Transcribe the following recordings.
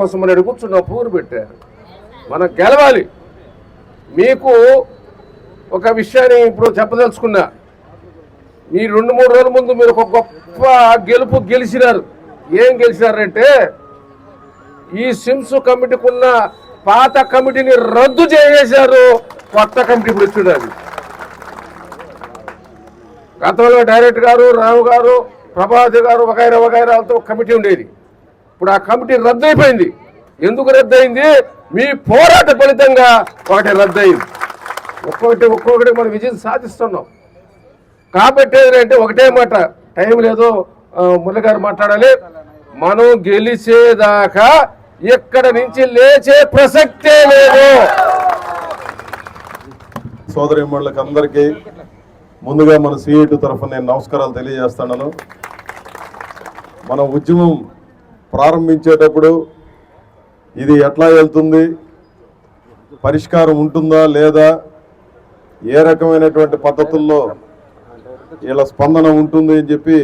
కోసం అని కూర్చున్న పూరు పెట్టారు. మనం గెలవాలి. మీకు ఒక విషయాన్ని ఇప్పుడు చెప్పదలుచుకున్నా. మీ రెండు మూడు రోజుల ముందు మీరు ఒక గొప్ప గెలుపు గెలిచినారు. ఏం గెలిచినారంటే ఈ సిమ్స్ కమిటీకి ఉన్న పాత కమిటీని రద్దు చేసేశారు. కొత్త కమిటీ ఇప్పుడు వచ్చింది గతంలో డైరెక్టర్ గారు రావు గారు ప్రభాతి గారు వగైరా వగైరాలతో కమిటీ ఉండేది. ఇప్పుడు ఆ కమిటీ రద్దయిపోయింది. ఎందుకు రద్దయింది? మీ పోరాట ఫలితంగా ఒకటి రద్దయింది. ఒక్కొక్కటి ఒక్కొక్కటి మనం విజయం సాధిస్తున్నాం. కాబట్టి ఏంటంటే ఒకటే మాట టైం లేదు ఆ, మురళి గారు మాట్లాడాలి. మనం గెలిచేదాకా ఇక్కడ నుంచి లేచే ప్రసక్తే లేదు. సోదరిమణులకు అందరికీ ముందుగా మన సిఐటి తరఫున నేను నమస్కారాలు తెలియజేస్తున్నాను. మన ఉద్యమం ప్రారంభించేటప్పుడు ఇది ఎట్లా వెళ్తుంది? పరిష్కారం ఉంటుందా లేదా? ఏ రకమైనటువంటి పద్ధతుల్లో వీళ్ళ స్పందన ఉంటుంది అని చెప్పి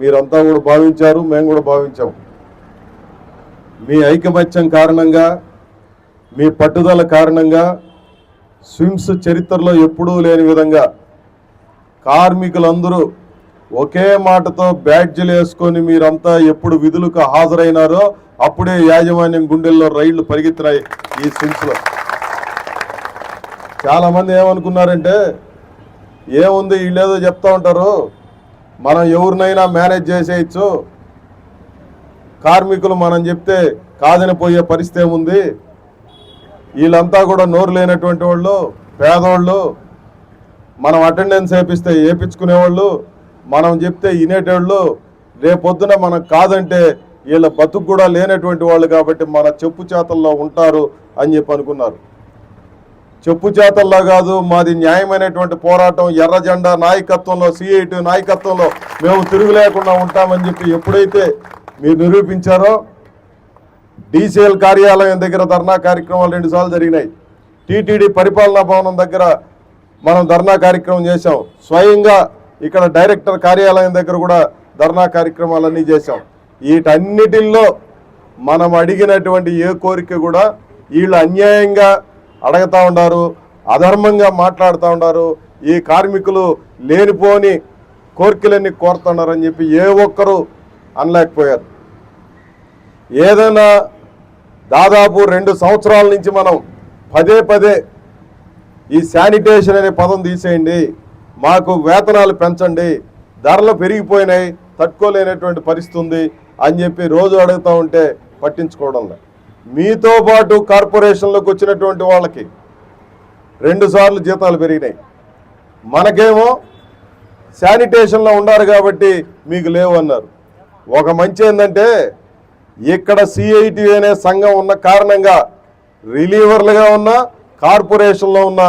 మీరంతా కూడా భావించారు మేము కూడా భావించాం. మీ ఐకమత్యం కారణంగా మీ పట్టుదల కారణంగా స్విమ్స్ చరిత్రలో ఎప్పుడూ లేని విధంగా కార్మికులందరూ ఒకే మాటతో బ్యాడ్జీలు వేసుకొని మీరంతా ఎప్పుడు విధులకు హాజరైనారో అప్పుడే యాజమాన్యం గుండెల్లో రైళ్ళు పరిగెత్తినాయి ఈ స్విమ్స్లో చాలామంది ఏమనుకున్నారంటే ఏముంది వీళ్ళేదో చెప్తా ఉంటారు మనం ఎవరినైనా మేనేజ్ చేసేయచ్చు కార్మికులు మనం చెప్తే కాదని పోయే పరిస్థితి ఏముంది? వీళ్ళంతా కూడా నోరు లేనటువంటి వాళ్ళు పేదవాళ్ళు మనం అటెండెన్స్ వేపిస్తే వేపించుకునేవాళ్ళు మనం చెప్తే వినేటోళ్ళు రేపొద్దున మనం కాదంటే వీళ్ళ బతుకు కూడా లేనటువంటి వాళ్ళు కాబట్టి మన చెప్పు చేతల్లో ఉంటారు అని చెప్పి అనుకున్నారు. చెప్పు చేతల్లో కాదు మాది న్యాయమైనటువంటి పోరాటం ఎర్ర జెండా నాయకత్వంలో సిఐటి నాయకత్వంలో మేము తిరుగులేకుండా ఉంటామని చెప్పి ఎప్పుడైతే మీరు నిరూపించారో డీసీఎల్ కార్యాలయం దగ్గర ధర్నా కార్యక్రమాలు రెండుసార్లు జరిగినాయి. టీటీడీ పరిపాలనా భవనం దగ్గర మనం ధర్నా కార్యక్రమం చేశాం. స్వయంగా ఇక్కడ డైరెక్టర్ కార్యాలయం దగ్గర కూడా ధర్నా కార్యక్రమాలన్నీ చేశాం. వీటన్నిటిల్లో మనం అడిగినటువంటి ఏ కోరిక కూడా వీళ్ళు అన్యాయంగా అడగతా ఉన్నారు అధర్మంగా మాట్లాడుతూ ఉన్నారు ఈ కార్మికులు లేనిపోని కోరికలన్నీ కోరుతున్నారని చెప్పి ఏ ఒక్కరూ అనలేకపోయారు. ఏదైనా దాదాపు రెండు సంవత్సరాల నుంచి మనం పదే పదే ఈ శానిటేషన్ అనే పదం తీసేయండి మాకు వేతనాలు పెంచండి ధరలు పెరిగిపోయినాయి తట్టుకోలేనటువంటి పరిస్థితి ఉంది అని చెప్పి రోజు అడుగుతూ ఉంటే పట్టించుకోవడం మీతో పాటు కార్పొరేషన్లోకి వచ్చినటువంటి వాళ్ళకి రెండుసార్లు జీతాలు పెరిగినాయి. మనకేమో శానిటేషన్లో ఉన్నారు కాబట్టి మీకు లేవు అన్నారు. ఒక మంచి ఏంటంటే ఇక్కడ సిఐటి అనే సంఘం ఉన్న కారణంగా రిలీవర్లుగా ఉన్న కార్పొరేషన్లో ఉన్న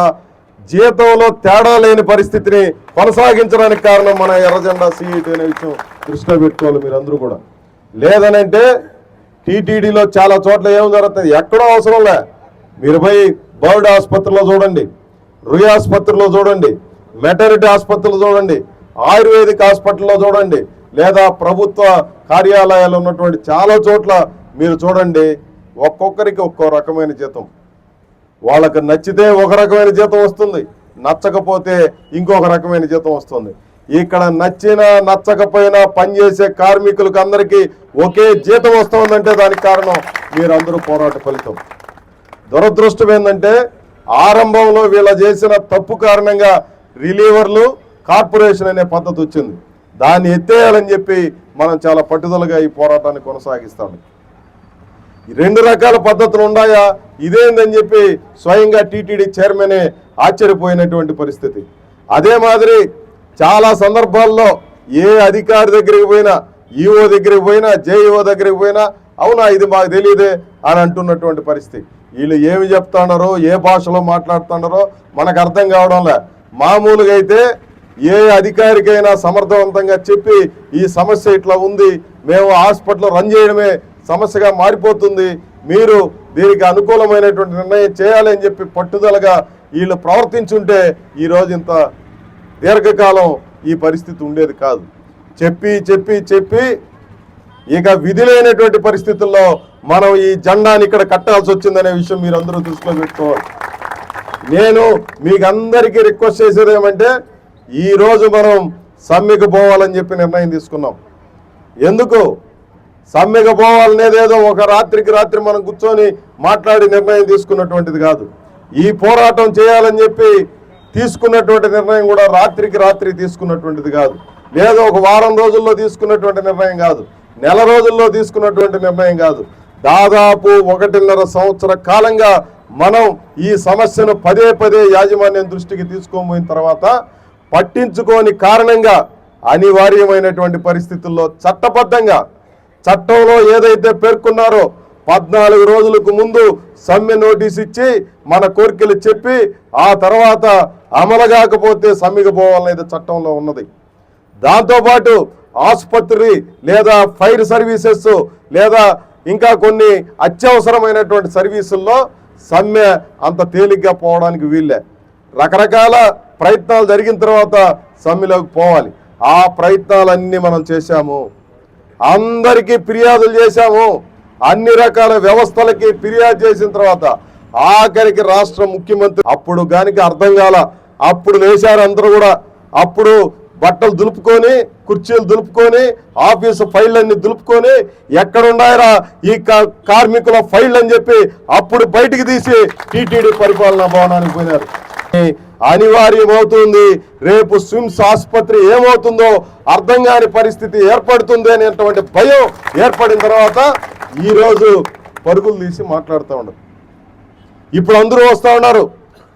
జీతంలో తేడా లేని పరిస్థితిని కొనసాగించడానికి కారణం మన ఎర్రజెండా సీఈటీ అనే విషయం దృష్టిలో పెట్టుకోవాలి మీరందరూ కూడా. లేదనంటే టీటీడీలో చాలా చోట్ల ఏం జరుగుతుంది? ఎక్కడో అవసరం లే. మీరు పోయి బర్డ్ ఆసుపత్రిలో చూడండి రుయ్ ఆసుపత్రిలో చూడండి మెటర్నిటీ ఆసుపత్రిలో చూడండి ఆయుర్వేదిక్ హాస్పిటల్లో చూడండి లేదా ప్రభుత్వ కార్యాలయాలు ఉన్నటువంటి చాలా చోట్ల మీరు చూడండి ఒక్కొక్కరికి ఒక్కో రకమైన జీతం. వాళ్ళకి నచ్చితే ఒక రకమైన జీతం వస్తుంది నచ్చకపోతే ఇంకొక రకమైన జీతం వస్తుంది. ఇక్కడ నచ్చినా నచ్చకపోయినా పనిచేసే కార్మికులకు అందరికీ ఒకే జీతం వస్తుందంటే దానికి కారణం మీరందరూ పోరాట ఫలితం. దురదృష్టం ఏంటంటే ఆరంభంలో వీళ్ళ చేసిన తప్పు కారణంగా రిలీవర్లు కార్పొరేషన్ అనే పద్ధతి వచ్చింది. దాన్ని ఎత్తేయాలని చెప్పి మనం చాలా పట్టుదలగా ఈ పోరాటాన్ని కొనసాగిస్తాము రెండు రకాల పద్ధతులు ఉన్నాయా ఇదేందని చెప్పి స్వయంగా టీటీడీ చైర్మనే ఆశ్చర్యపోయినటువంటి పరిస్థితి. అదే మాదిరి చాలా సందర్భాల్లో ఏ అధికారి దగ్గరికి పోయినా ఈఓ దగ్గరికి పోయినా జేఈఓ దగ్గరికి పోయినా అవునా ఇది మాకు తెలియదే అని అంటున్నటువంటి పరిస్థితి. వీళ్ళు ఏమి చెప్తున్నారో ఏ భాషలో మాట్లాడుతున్నారో మనకు అర్థం కావడంలే. మామూలుగా అయితే ఏ అధికారికైనా సమర్థవంతంగా చెప్పి ఈ సమస్య ఇట్లా ఉంది మేము హాస్పిటల్ రన్ చేయడమే సమస్యగా మారిపోతుంది. మీరు దీనికి అనుకూలమైనటువంటి నిర్ణయం చేయాలి అని చెప్పి పట్టుదలగా వీళ్ళు ప్రవర్తించుంటే ఈరోజు ఇంత దీర్ఘకాలం ఈ పరిస్థితి ఉండేది కాదు. చెప్పి చెప్పి చెప్పి ఇక విధి లేనటువంటి పరిస్థితుల్లో మనం ఈ జెండాని ఇక్కడ కట్టాల్సి వచ్చిందనే విషయం మీరు అందరూ దృష్టిలో పెట్టుకోవాలి. నేను మీకు అందరికీ రిక్వెస్ట్ చేసేది ఏమంటే ఈరోజు మనం సమ్మెకు పోవాలని చెప్పి నిర్ణయం తీసుకున్నాం. ఎందుకు? సమ్మెకు ఒక రాత్రికి రాత్రి మనం కూర్చొని మాట్లాడి నిర్ణయం తీసుకున్నటువంటిది కాదు. ఈ పోరాటం చేయాలని చెప్పి తీసుకున్నటువంటి నిర్ణయం కూడా రాత్రికి రాత్రి తీసుకున్నటువంటిది కాదు. లేదా ఒక వారం రోజుల్లో తీసుకున్నటువంటి నిర్ణయం కాదు. నెల రోజుల్లో తీసుకున్నటువంటి నిర్ణయం కాదు. దాదాపు ఒకటిన్నర సంవత్సర కాలంగా మనం ఈ సమస్యను పదే పదే యాజమాన్యం దృష్టికి తీసుకోబోయిన తర్వాత పట్టించుకోని కారణంగా అనివార్యమైనటువంటి పరిస్థితుల్లో చట్టబద్ధంగా చట్టంలో ఏదైతే పేర్కొన్నారో పద్నాలుగు రోజులకు ముందు సమ్మె నోటీస్ ఇచ్చి మన కోరికలు చెప్పి ఆ తర్వాత అమలు కాకపోతే సమ్మెకు పోవాలనేది చట్టంలో ఉన్నది. దాంతోపాటు ఆసుపత్రి లేదా ఫైర్ సర్వీసెస్ లేదా ఇంకా కొన్ని అత్యవసరమైనటువంటి సర్వీసుల్లో సమ్మె అంత తేలిగ్గా పోవడానికి వీల్లే రకరకాల ప్రయత్నాలు జరిగిన తర్వాత సమ్మెలోకి పోవాలి. ఆ ప్రయత్నాలన్నీ మనం చేశాము. అందరికీ ఫిర్యాదులు చేశాము. అన్ని రకాల వ్యవస్థలకి ఫిర్యాదు చేసిన తర్వాత ఆఖరికి రాష్ట్ర ముఖ్యమంత్రి అప్పుడు గానికి అర్థం కాల. అప్పుడు లేచారు అందరూ కూడా. అప్పుడు బట్టలు దులుపుకొని కుర్చీలు దులుపుకొని ఆఫీసు ఫైళ్ళన్ని దులుపుకొని ఎక్కడున్నాయరా ఈ కా- కార్మికుల ఫైళ్ళు అని చెప్పి అప్పుడు బయటికి తీసి టీటీడీ పరిపాలనా భవనానికి పోయినారు. అనివార్యమవుతుంది. రేపు స్విమ్స్ ఆసుపత్రి ఏమవుతుందో అర్థం కాని పరిస్థితి ఏర్పడుతుంది అనేటువంటి భయం ఏర్పడిన తర్వాత ఈరోజు పరుగులు తీసి మాట్లాడుతూ ఉండరు ఇప్పుడు అందరూ వస్తూ ఉన్నారు.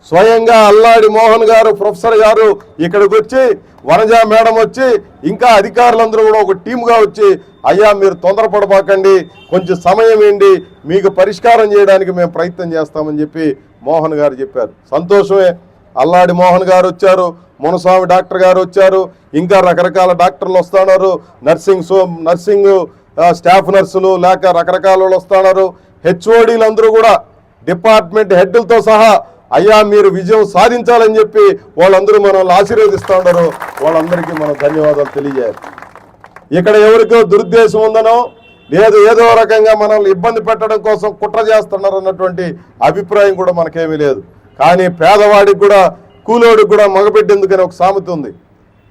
స్వయంగా అల్లాడి మోహన్ గారు ప్రొఫెసర్ గారు ఇక్కడికి వచ్చి వనజ మేడం వచ్చి ఇంకా అధికారులందరూ కూడా ఒక టీముగా వచ్చి అయ్యా మీరు తొందరపడబాకండి. కొంచెం సమయం ఏంటి మీకు పరిష్కారం చేయడానికి మేము ప్రయత్నం చేస్తామని చెప్పి మోహన్ గారు చెప్పారు. సంతోషమే. అల్లాడి మోహన్ గారు వచ్చారు మునస్వామి డాక్టర్ గారు వచ్చారు ఇంకా రకరకాల డాక్టర్లు వస్తున్నారు నర్సింగ్ సో నర్సింగ్ స్టాఫ్ నర్సులు లేక రకరకాల వాళ్ళు వస్తున్నారు. హెచ్ఓడీలు అందరూ కూడా డిపార్ట్మెంట్ హెడ్లతో సహా అయ్యా మీరు విజయం సాధించాలని చెప్పి వాళ్ళందరూ మనల్ని ఆశీర్వదిస్తూ ఉన్నారు. వాళ్ళందరికీ మనం ధన్యవాదాలు తెలియజేయాలి. ఇక్కడ ఎవరికో దురుద్దేశం ఉందనో లేదు ఏదో రకంగా మనల్ని ఇబ్బంది పెట్టడం కోసం కుట్ర చేస్తున్నారు అన్నటువంటి అభిప్రాయం కూడా మనకేమీ లేదు. కానీ పేదవాడికి కూడా కూలోడికి కూడా మగపెట్టేందుకని ఒక సామెత ఉంది.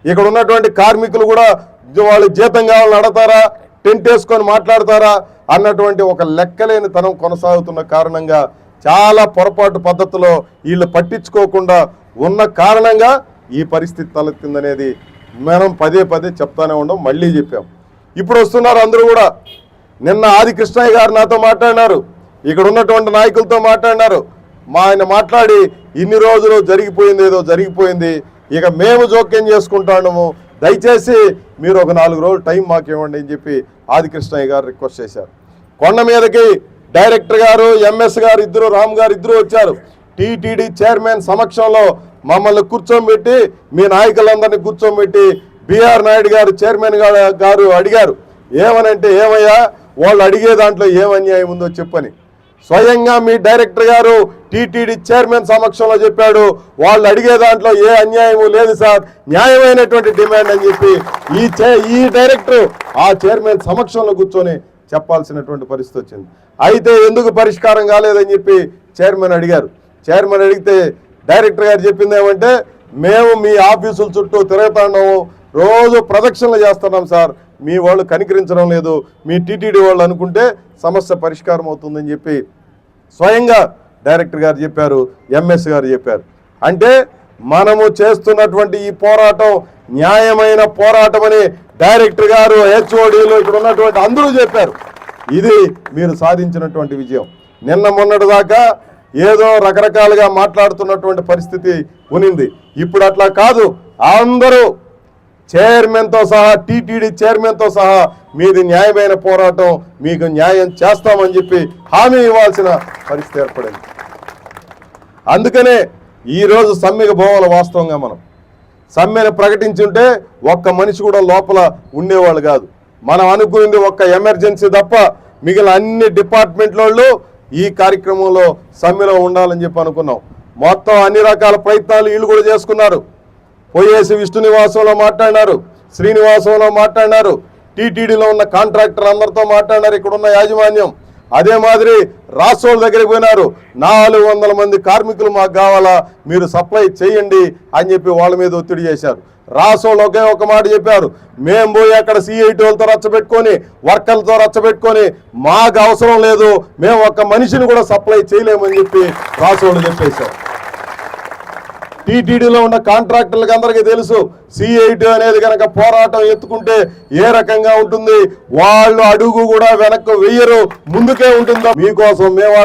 ఇక్కడ ఉన్నటువంటి కార్మికులు కూడా వాళ్ళు జీతం కావాలని అడతారా టెంట్ వేసుకొని మాట్లాడతారా అన్నటువంటి ఒక లెక్కలేని తనం కొనసాగుతున్న కారణంగా చాలా పొరపాటు పద్ధతిలో వీళ్ళు పట్టించుకోకుండా ఉన్న కారణంగా ఈ పరిస్థితి తలెత్తిందనేది మనం పదే పదే చెప్తానే ఉండం మళ్ళీ చెప్పాం. ఇప్పుడు వస్తున్నారు అందరూ కూడా. నిన్న ఆది కృష్ణయ్య గారు నాతో మాట్లాడినారు. ఇక్కడ ఉన్నటువంటి నాయకులతో మాట్లాడినారు. మా ఆయన మాట్లాడి ఇన్ని రోజులు జరిగిపోయింది ఏదో జరిగిపోయింది. ఇక మేము జోక్యం చేసుకుంటాము దయచేసి మీరు ఒక నాలుగు రోజులు టైం మాకు ఇవ్వండి అని చెప్పి ఆదికృష్ణయ్య గారు రిక్వెస్ట్ చేశారు. కొండ మీదకి డైరెక్టర్ గారు ఎంఎస్ గారు ఇద్దరు రామ్ గారు ఇద్దరు వచ్చారు. టీటీడీ చైర్మన్ సమక్షంలో మమ్మల్ని కూర్చోబెట్టి మీ నాయకులందరినీ కూర్చోబెట్టి బీఆర్ నాయుడు గారు చైర్మన్ గారు అడిగారు. ఏమనంటే ఏమయ్యా వాళ్ళు అడిగే దాంట్లో ఏం అన్యాయం ఉందో చెప్పని. స్వయంగా మీ డైరెక్టర్ గారు టీటీడీ చైర్మన్ సమక్షంలో చెప్పాడు. వాళ్ళు అడిగే దాంట్లో ఏ అన్యాయము లేదు సార్. న్యాయమైనటువంటి డిమాండ్ అని చెప్పి ఈ ఈ డైరెక్టర్ ఆ చైర్మన్ సమక్షంలో కూర్చొని చెప్పాల్సినటువంటి పరిస్థితి వచ్చింది. అయితే ఎందుకు పరిష్కారం కాలేదని చెప్పి చైర్మన్ అడిగారు. చైర్మన్ అడిగితే డైరెక్టర్ గారు చెప్పింది ఏమంటే మేము మీ ఆఫీసుల చుట్టూ తిరుగుతున్నాము రోజు ప్రదక్షిణలు చేస్తున్నాం సార్. మీ వాళ్ళు కనికరించడం లేదు. మీ టీటీడీ వాళ్ళు అనుకుంటే సమస్య పరిష్కారం అవుతుందని చెప్పి స్వయంగా డైరెక్టర్ గారు చెప్పారు ఎంఎస్ గారు చెప్పారు. అంటే మనము చేస్తున్నటువంటి ఈ పోరాటం న్యాయమైన పోరాటం అని డైరెక్టర్ గారు హెచ్ఓడీలు ఇక్కడ ఉన్నటువంటి అందరూ చెప్పారు. ఇది మీరు సాధించినటువంటి విజయం. నిన్న మొన్నటి దాకా ఏదో రకరకాలుగా మాట్లాడుతున్నటువంటి పరిస్థితి ఉనింది. ఇప్పుడు అట్లా కాదు. అందరూ చైర్మన్తో సహా టీటీడీ చైర్మన్తో సహా మీది న్యాయమైన పోరాటం మీకు న్యాయం చేస్తామని చెప్పి హామీ ఇవ్వాల్సిన పరిస్థితి ఏర్పడింది. అందుకనే ఈరోజు సమ్మెకు పోవాలి వాస్తవంగా మనం. సమ్మెను ప్రకటించుంటే ఒక్క మనిషి కూడా లోపల ఉండేవాళ్ళు కాదు. మనం అనుకున్నది ఒక్క ఎమర్జెన్సీ తప్ప మిగిలిన అన్ని డిపార్ట్మెంట్ల వాళ్ళు ఈ కార్యక్రమంలో సమ్మెలో ఉండాలని చెప్పి అనుకున్నాం. మొత్తం అన్ని రకాల ప్రయత్నాలు వీళ్ళు కూడా చేసుకున్నారు. పోయేసి విష్ణు నివాసంలో మాట్లాడినారు శ్రీనివాసంలో మాట్లాడినారు టీటీడీలో ఉన్న కాంట్రాక్టర్ అందరితో మాట్లాడినారు. ఇక్కడ ఉన్న యాజమాన్యం అదే మాదిరి రాష్ట్రోల దగ్గరికి పోయినారు. నాలుగు వందల మంది కార్మికులు మాకు కావాలా మీరు సప్లై చేయండి అని చెప్పి వాళ్ళ మీద ఒత్తిడి చేశారు. రాసోళ్ళు ఒకే ఒక మాట చెప్పారు. మేము పోయి అక్కడ సిఐటి వాళ్ళతో రచ్చబెట్టుకొని వర్కర్లతో రచ్చబెట్టుకొని మాకు అవసరం లేదు మేము ఒక్క మనిషిని కూడా సప్లై చేయలేమని చెప్పి రాసోళ్ళు చెప్పేశారు. టీటీడీలో ఉన్న కాంట్రాక్టర్లకు అందరికీ తెలుసు సిఐటి అనేది కనుక పోరాటం ఎత్తుకుంటే ఏ రకంగా ఉంటుంది? వాళ్ళు అడుగు కూడా వెనక్కి వెయ్యరు ముందుకే ఉంటుందో? మీకోసం మేము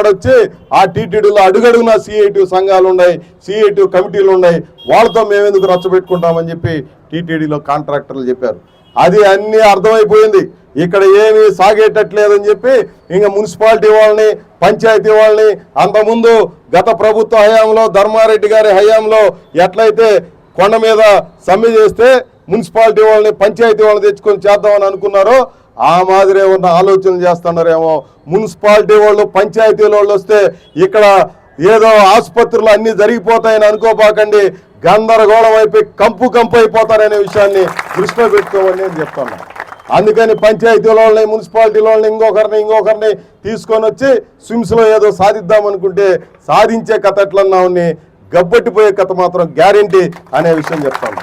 ఆ టీటీడీలో అడుగడుగున సిఐటి సంఘాలు ఉన్నాయి సిఐటి కమిటీలు ఉన్నాయి వాళ్ళతో మేము ఎందుకు రచ్చబెట్టుకుంటామని చెప్పి టీటీడీలో కాంట్రాక్టర్లు చెప్పారు. అది అన్నీ అర్థమైపోయింది. ఇక్కడ ఏమీ సాగేటట్లేదని చెప్పి ఇంకా మున్సిపాలిటీ వాళ్ళని పంచాయతీ వాళ్ళని అంతకుముందు గత ప్రభుత్వ హయాంలో ధర్మారెడ్డి గారి హయాంలో ఎట్లయితే కొండ మీద సమ్మె చేస్తే మున్సిపాలిటీ వాళ్ళని పంచాయతీ వాళ్ళని తెచ్చుకొని చేద్దామని అనుకున్నారో ఆ మాదిరే ఉన్న ఆలోచనలు చేస్తున్నారేమో. మున్సిపాలిటీ వాళ్ళు పంచాయతీ వాళ్ళు వస్తే ఇక్కడ ఏదో ఆసుపత్రులు అన్నీ జరిగిపోతాయని అనుకోపాకండి గందరగోళం అయిపోయి కంపు కంపు అయిపోతారనే విషయాన్ని దృష్టిలో పెట్టుకోమని నేను చెప్తాను అందుకని పంచాయతీలోని వాళ్ళని వాళ్ళని ఇంకొకరిని ఇంకొకరిని తీసుకొని వచ్చి స్విమ్స్లో ఏదో సాధిద్దాం అనుకుంటే సాధించే కథ ఎట్లన్నా గబ్బట్టిపోయే కథ మాత్రం గ్యారంటీ అనే విషయం చెప్తాను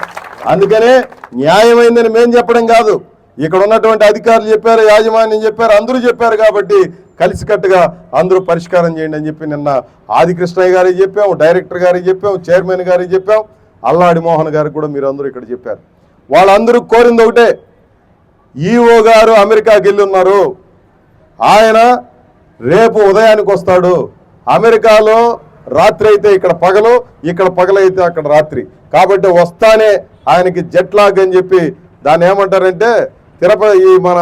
అందుకనే న్యాయమైందని మేం చెప్పడం కాదు. ఇక్కడ ఉన్నటువంటి అధికారులు చెప్పారు యాజమాన్యం చెప్పారు అందరూ చెప్పారు కాబట్టి కలిసికట్టుగా అందరూ పరిష్కారం చేయండి అని చెప్పి నిన్న ఆదికృష్ణయ్య గారికి చెప్పాం డైరెక్టర్ గారికి చెప్పాం చైర్మన్ గారికి చెప్పాం అల్లాడి మోహన్ గారికి కూడా మీరు అందరూ ఇక్కడ చెప్పారు. వాళ్ళందరూ కోరింది ఒకటే ఈఓ గారు అమెరికాకి వెళ్ళి ఉన్నారు ఆయన రేపు ఉదయానికి వస్తాడు. అమెరికాలో రాత్రి అయితే ఇక్కడ పగలు ఇక్కడ పగలైతే అక్కడ రాత్రి. కాబట్టి వస్తానే ఆయనకి జెట్ లాగ్ అని చెప్పి దాన్ని ఏమంటారంటే తిరుపతి ఈ మన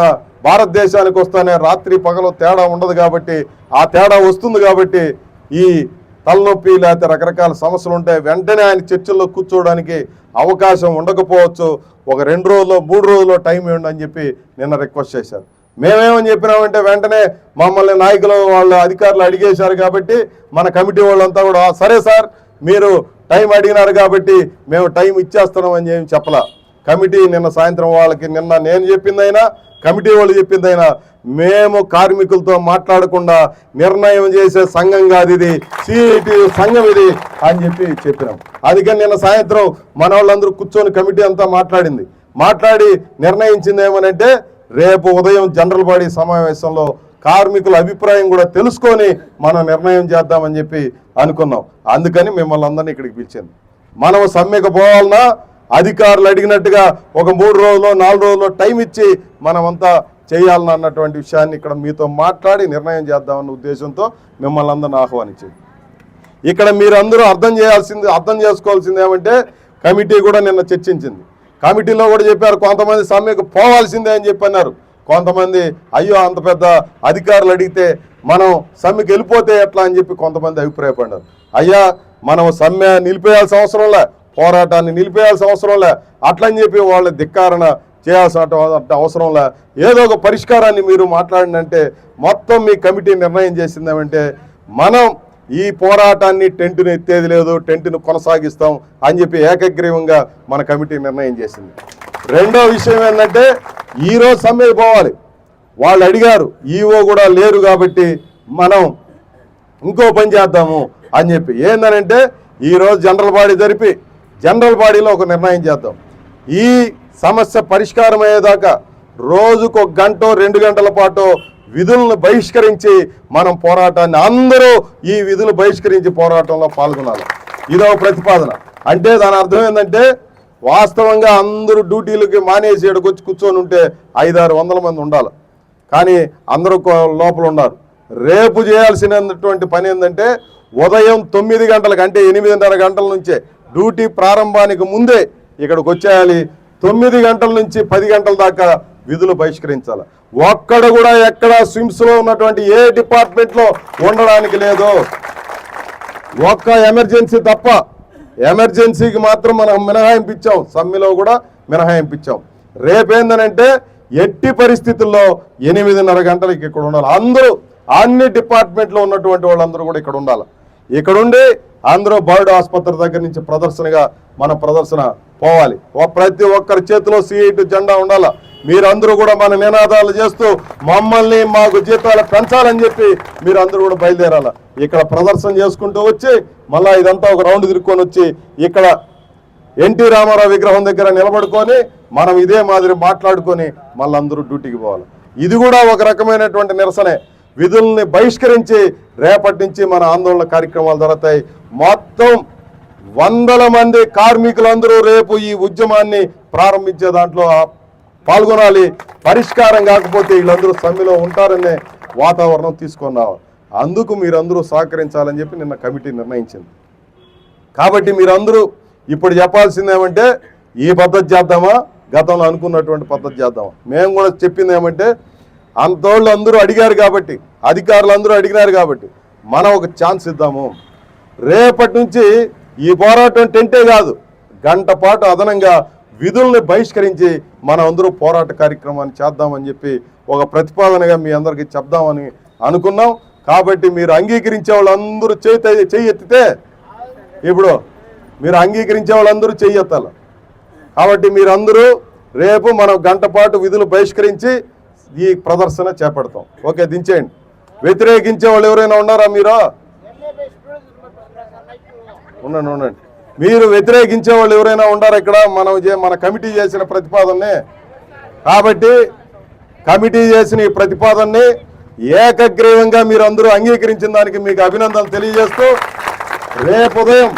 భారతదేశానికి వస్తానే రాత్రి పగలు తేడా ఉండదు కాబట్టి ఆ తేడా వస్తుంది కాబట్టి ఈ తలనొప్పి లేకపోతే రకరకాల సమస్యలు ఉంటాయి వెంటనే ఆయన చర్చల్లో కూర్చోవడానికి అవకాశం ఉండకపోవచ్చు. ఒక రెండు రోజుల్లో మూడు రోజుల్లో టైం ఇవ్వండి అని చెప్పి నిన్న రిక్వెస్ట్ చేశారు. మేమేమని చెప్పినామంటే వెంటనే మమ్మల్ని నాయకులు వాళ్ళ అధికారులు అడిగేశారు కాబట్టి మన కమిటీ వాళ్ళంతా కూడా సరే సార్ మీరు టైం అడిగినారు కాబట్టి మేము టైం ఇచ్చేస్తున్నాం అని ఏమి చెప్పలా. కమిటీ నిన్న సాయంత్రం వాళ్ళకి నిన్న నేను చెప్పిందైనా కమిటీ వాళ్ళు చెప్పిందైనా మేము కార్మికులతో మాట్లాడకుండా నిర్ణయం చేసే సంఘం కాదు ఇది సిఐటి సంఘం ఇది అని చెప్పి చెప్పినాం. అందుకని నిన్న సాయంత్రం మన వాళ్ళందరూ కూర్చొని కమిటీ అంతా మాట్లాడింది. మాట్లాడి నిర్ణయించింది ఏమనంటే రేపు ఉదయం జనరల్ బాడీ సమావేశంలో కార్మికుల అభిప్రాయం కూడా తెలుసుకొని మనం నిర్ణయం చేద్దామని చెప్పి అనుకున్నాం. అందుకని మిమ్మల్ని అందరినీ ఇక్కడికి పిలిచింది మనం సమ్మెకు పోవాలన్నా అధికారులు అడిగినట్టుగా ఒక మూడు రోజులు నాలుగు రోజులు టైం ఇచ్చి మనమంతా చేయాలని అన్నటువంటి విషయాన్ని ఇక్కడ మీతో మాట్లాడి నిర్ణయం చేద్దామన్న ఉద్దేశంతో మిమ్మల్ని అందరిని ఆహ్వానించింది ఇక్కడ మీరందరూ అర్థం చేయాల్సింది అర్థం చేసుకోవాల్సింది ఏమంటే కమిటీ కూడా నిన్న చర్చించింది. కమిటీలో కూడా చెప్పారు కొంతమంది సమ్మెకు పోవాల్సిందే అని చెప్పి అన్నారు. కొంతమంది అయ్యో అంత పెద్ద అధికారులు అడిగితే మనం సమ్మెకి వెళ్ళిపోతే ఎట్లా అని చెప్పి కొంతమంది అభిప్రాయపడ్డారు. అయ్యా మనం సమ్మె నిలిపేయాల్సిన అవసరంలే పోరాటాన్ని నిలిపేయాల్సిన అవసరంలే అట్లని చెప్పి వాళ్ళ ధిక్కారణ చేయాల్సిన అవసరం లే. ఏదో ఒక పరిష్కారాన్ని మీరు మాట్లాడినంటే మొత్తం మీ కమిటీ నిర్ణయం చేసిందేమంటే మనం ఈ పోరాటాన్ని టెంటును ఎత్తేది లేదు టెంటును కొనసాగిస్తాం అని చెప్పి ఏకగ్రీవంగా మన కమిటీ నిర్ణయం చేసింది. రెండో విషయం ఏంటంటే ఈరోజు సమ్మెకి పోవాలి. వాళ్ళు అడిగారు ఈఓ కూడా లేరు కాబట్టి మనం ఇంకో పని చేద్దాము అని చెప్పి. ఏందనంటే ఈరోజు జనరల్ బాడీ జరిపి జనరల్ బాడీలో ఒక నిర్ణయం చేద్దాం. ఈ సమస్య పరిష్కారం అయ్యేదాకా రోజుకు ఒక గంట రెండు గంటల పాటు విధులను బహిష్కరించి మనం పోరాటాన్ని అందరూ ఈ విధులు బహిష్కరించి పోరాటంలో పాల్గొనాలి. ఇదో ప్రతిపాదన. అంటే దాని అర్థం ఏంటంటే వాస్తవంగా అందరూ డ్యూటీలకి మానేసి వచ్చి కూర్చొని ఉంటే ఐదారు వందల మంది ఉండాలి. కానీ అందరూ లోపల ఉన్నారు. రేపు చేయాల్సినటువంటి పని ఏంటంటే ఉదయం తొమ్మిది గంటలకు అంటే ఎనిమిదిన్నర గంటల నుంచే డ్యూటీ ప్రారంభానికి ముందే ఇక్కడికి వచ్చేయాలి. తొమ్మిది గంటల నుంచి పది గంటల దాకా విధులు బహిష్కరించాలి. ఒక్కడ కూడా ఎక్కడ స్విమ్స్లో ఉన్నటువంటి ఏ డిపార్ట్మెంట్లో ఉండడానికి లేదు. ఒక్క ఎమర్జెన్సీ తప్ప ఎమర్జెన్సీకి మాత్రం మనం మినహాయింపించాం ఇచ్చాం సమ్మెలో కూడా మినహాయింపించాం రేపేందనంటే ఎట్టి పరిస్థితుల్లో ఎనిమిదిన్నర గంటలకి ఇక్కడ ఉండాలి. అందరూ అన్ని డిపార్ట్మెంట్లో ఉన్నటువంటి వాళ్ళందరూ కూడా ఇక్కడ ఉండాలి. ఇక్కడుండి ఉండి అందరూ బర్డ్ ఆసుపత్రి దగ్గర నుంచి ప్రదర్శనగా మన ప్రదర్శన పోవాలి. ప్రతి ఒక్కరి చేతిలో సిఐటి జెండా ఉండాలి? మీరందరూ కూడా మన నినాదాలు చేస్తూ మమ్మల్ని మాకు జీతాలు పెంచాలని చెప్పి మీరందరూ కూడా బయలుదేరాల? ఇక్కడ ప్రదర్శన చేసుకుంటూ వచ్చి మళ్ళా ఇదంతా ఒక రౌండ్ తిరుక్కొని వచ్చి ఇక్కడ ఎన్టీ రామారావు విగ్రహం దగ్గర నిలబడుకొని మనం ఇదే మాదిరి మాట్లాడుకొని మళ్ళీ అందరూ డ్యూటీకి పోవాలి. ఇది కూడా ఒక రకమైనటువంటి నిరసనే. విధుల్ని బహిష్కరించి రేపటి నుంచి మన ఆందోళన కార్యక్రమాలు జరుగుతాయి. మొత్తం వందల మంది కార్మికులందరూ రేపు ఈ ఉద్యమాన్ని ప్రారంభించే దాంట్లో పాల్గొనాలి. పరిష్కారం కాకపోతే వీళ్ళందరూ సమ్మెలో ఉంటారనే వాతావరణం తీసుకొని రావాలి అందుకు మీరందరూ సహకరించాలని చెప్పి నిన్న కమిటీ నిర్ణయించింది. కాబట్టి మీరందరూ ఇప్పుడు చెప్పాల్సింది ఏమంటే ఈ పద్ధతి చేద్దామా? గతంలో అనుకున్నటువంటి పద్ధతి చేద్దామా? మేము కూడా చెప్పింది ఏమంటే అంతోళ్ళు అందరూ అడిగారు కాబట్టి అధికారులు అందరూ అడిగినారు కాబట్టి మనం ఒక ఛాన్స్ ఇద్దాము. రేపటి నుంచి ఈ పోరాటం టెంటే కాదు గంట పాటు అదనంగా విధుల్ని బహిష్కరించి మన అందరూ పోరాట కార్యక్రమాన్ని చేద్దామని చెప్పి ఒక ప్రతిపాదనగా మీ అందరికీ చెప్దామని అనుకున్నాం. కాబట్టి మీరు అంగీకరించే వాళ్ళందరూ చేయి చేయి ఎత్తితే ఇప్పుడు మీరు అంగీకరించే వాళ్ళందరూ చెయ్యెత్తాలి కాబట్టి మీరందరూ రేపు మనం గంట పాటు విధులు బహిష్కరించి ఈ ప్రదర్శన చేపడతాం. ఓకే దించేయండి. వ్యతిరేకించే వాళ్ళు ఎవరైనా ఉన్నారా మీరు? ఉండండి ఉండండి. మీరు వ్యతిరేకించే వాళ్ళు ఎవరైనా ఉండారు ఇక్కడ? మనం మన కమిటీ చేసిన ప్రతిపాదనని. కాబట్టి కమిటీ చేసిన ఈ ప్రతిపాదనని ఏకగ్రీవంగా మీరు అందరూ అంగీకరించిన దానికి మీకు అభినందనలు తెలియజేస్తూ రేపు ఉదయం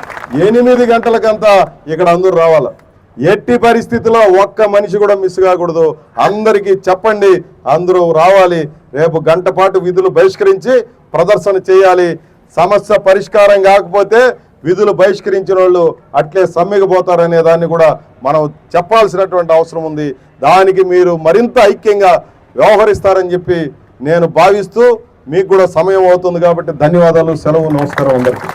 ఎనిమిది గంటలకంతా ఇక్కడ అందరూ రావాలి. ఎట్టి పరిస్థితిలో ఒక్క మనిషి కూడా మిస్ కాకూడదు. అందరికీ చెప్పండి అందరూ రావాలి. రేపు గంట పాటు విధులు బహిష్కరించి ప్రదర్శన చేయాలి. సమస్య పరిష్కారం కాకపోతే విధులు బహిష్కరించిన వాళ్ళు అట్లే సమ్మెగిపోతారనే దాన్ని కూడా మనం చెప్పాల్సినటువంటి అవసరం ఉంది. దానికి మీరు మరింత ఐక్యంగా వ్యవహరిస్తారని చెప్పి నేను భావిస్తూ మీకు కూడా సమయం అవుతుంది కాబట్టి ధన్యవాదాలు సెలవు నమస్కారం అందరికీ.